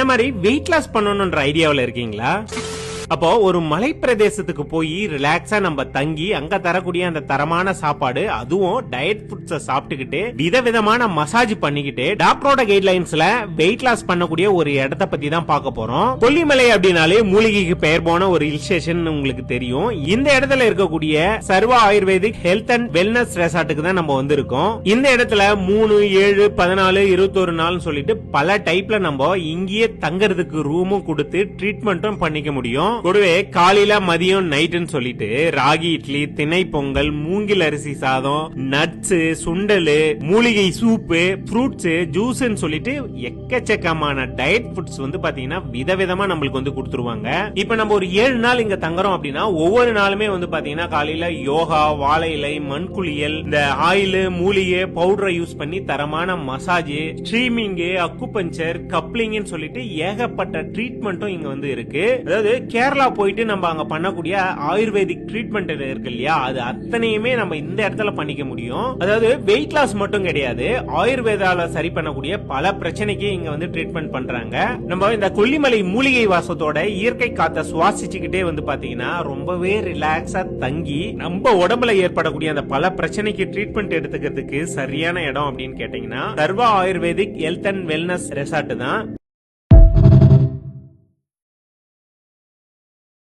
இந்த மாதிரி weight loss பண்ணணும்ன்ற ஐடியாவில் இருக்கீங்களா? அப்போ ஒரு மலை பிரதேசத்துக்கு போய் ரிலாக்ஸா நம்ம தங்கி அங்க தரக்கூடிய அந்த தரமான சாப்பாடு அதுவும் டயட் ஃபுட்ஸ சாப்பிட்டுக்கிட்டு விதவிதமான மசாஜ் பண்ணிக்கிட்டு டாக்டரோட கைட்லைன்ஸ்ல வெயிட் லாஸ் பண்ணக்கூடிய ஒரு இடத்த பத்தி தான் பார்க்க போறோம். கொல்லிமலை அப்படின்னாலே மூலிகைக்கு பெயர் போன ஒரு ஹில் ஸ்டேஷன் உங்களுக்கு தெரியும். இந்த இடத்துல இருக்கக்கூடிய Sarva Ayurvedic health and wellness ரெசார்ட்டுக்கு தான் நம்ம வந்திருக்கோம். இந்த இடத்துல மூணு ஏழு பதினாலு இருபத்தொரு நாள்னு சொல்லிட்டு பல டைப்ல நம்ம இங்கேயே தங்கறதுக்கு ரூமும் கொடுத்து ட்ரீட்மெண்ட்டும் பண்ணிக்க முடியும். கூடவே காலையில மதியம் நைட்டுன்னு சொல்லிட்டு ராகி இட்லி திணை பொங்கல் மூங்கில் அரிசி சாதம் நட்ஸ் சுண்டலு மூலிகை சூப்பு ஃப்ரூட்ஸ் ஜூஸ்னு சொல்லிட்டு எக்கச்சக்கமான டயட் ஃபுட்ஸ் வந்து பாத்தீங்கன்னா விதவிதமா நம்மளுக்கு வந்து கொடுத்துருவாங்க இப்ப நம்ம ஒரு ஏழு நாள் இங்க தங்குறோம் அப்படின்னா ஒவ்வொரு நாளுமே வந்து பாத்தீங்கன்னா காலையில யோகா வாழை இலை மண்குளியல் இந்த ஆயில் மூலிகை பவுடரை யூஸ் பண்ணி தரமான மசாஜ் ஸ்ட்ரீமிங் அக்குபஞ்சர் கப்ளிங்னு சொல்லிட்டு ஏகப்பட்ட ட்ரீட்மெண்ட்டும் இங்க வந்து இருக்கு. அதாவது கேரளா போயிட்டு நம்ம அங்க பண்ணக்கூடிய ஆயுர்வேதிக் ட்ரீட்மெண்ட் இருக்கு இல்லையா? அது அத்தனையுமே நம்ம இந்த இடத்துல பண்ணிக்க முடியும். அதாவது வெயிட் லாஸ் மட்டும் கிடையாது. ஆயுர்வேதால சரி பண்ணக்கூடிய பல பிரச்சனைக்கு இங்க வந்து ட்ரீட்மெண்ட் பண்றாங்க. நம்ம இந்த கொல்லிமலை மூலிகை வாசத்தோட இயற்கை காத்த சுவாசிச்சுக்கிட்டே வந்து பாத்தீங்கன்னா ரொம்பவே ரிலாக்ஸா தங்கி நம்ம உடம்புல ஏற்படக்கூடிய அந்த பல பிரச்சனைக்கு ட்ரீட்மெண்ட் எடுத்துக்கிறதுக்கு சரியான இடம் அப்படின்னு கேட்டீங்கன்னா Sarva Ayurvedic health and wellness resort தான்.